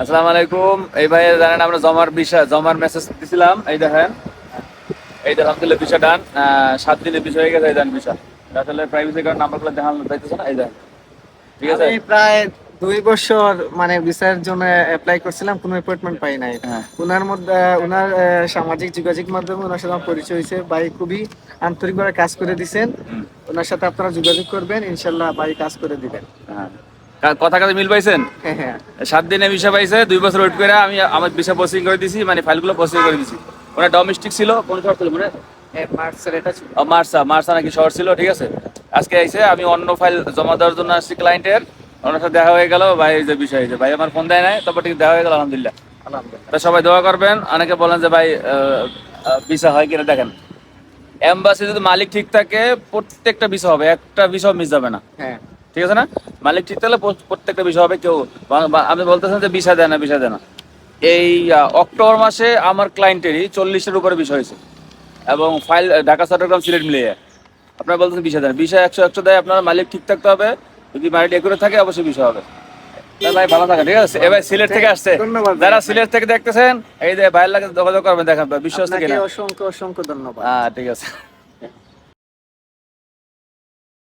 আসসালামু আলাইকুম। এই ভাই জানেন আমরা জমার বিষয় জমার মেসেজ দিছিলাম। এই দেখেন। এই দেখেন আলহামদুলিল্লাহ বিষয় ডান। সাত দিনের বিষয় হয়ে গেছে এই দেন বিষয় আসলে প্রাইভেসি কার্ড নাম্বারগুলো দেখানো যাইতেছে না এই দেখেন ঠিক আছে? আমি প্রায় দুই বছর মানে ভিসার জন্য অ্যাপ্লাই করছিলাম কোনো অ্যাপয়েন্টমেন্ট পাই নাই। হ্যাঁ। ওনার মধ্যে ওনার সামাজিক যোগাযোগ মাধ্যমে ওনার সাথে আমার পরিচয় হয়েছে। ভাই খুবই আন্তরিকভাবে কাজ করে দিছেন। ওনার সাথে আপনারা যোগাযোগ করবেন ইনশাল্লাহ ভাই কাজ করে দিবেন। হ্যাঁ। কথা কাজে মিল পাইছেন? হ্যাঁ হ্যাঁ। সাত দিনে ভিসা পাইছে দুই বছর ওয়েট করে আমি আমার ভিসা প্রসেসিং করে দিছি মানে ফাইলগুলো প্রসেসিং করে দিছি। ওনার ডোমেস্টিক ছিল কোন শহর ছিল মানে? মার্সা মার্সা নাকি শহর ছিল ঠিক আছে? আজকে আইসে আমি অন্য ফাইল জমা দেওয়ার জন্য আসছি ক্লায়েন্টের ওনার সাথে দেখা হয়ে গেল ভাই যে বিষয় হয়েছে। ভাই আমার ফোন দেয় নাই তারপর ঠিক দেখা হয়ে গেল আলহামদুলিল্লাহ। আলহামদুলিল্লাহ। সবাই দোয়া করবেন অনেকে বলেন যে ভাই ভিসা হয় কিনা দেখেন। এম্বাসি যদি মালিক ঠিক থাকে প্রত্যেকটা ভিসা হবে একটা ভিসা মিস যাবে না। হ্যাঁ। ঠিক আছে না? মালিক ঠিক থাকলে প্রত্যেকটা বিষয় হবে কেউ আপনি বলতেছেন যে বিষা দেয় না বিষা দেয় না। এই অক্টোবর মাসে আমার ক্লায়েন্টেরই চল্লিশের উপরে বিষয় হয়েছে। এবং ফাইল ঢাকা চট্টগ্রাম সিলেট মিলিয়ে। আপনারা বলতেছেন বিষা দেন বিষয় একশো একশো দেয় আপনার মালিক ঠিক থাকতে হবে। যদি মালিক একুরে থাকে অবশ্যই বিষয় হবে। ভাই ভালো থাকেন ঠিক আছে? এবার সিলেট থেকে আসছে। যারা সিলেট থেকে দেখতেছেন এই যে ভাইয়ের লাগে যোগাযোগ করবেন দেখেন বিশ্বস্ত আপনাকে কিনা। অসংখ্য অসংখ্য ধন্যবাদ। হ্যাঁ ঠিক আছে।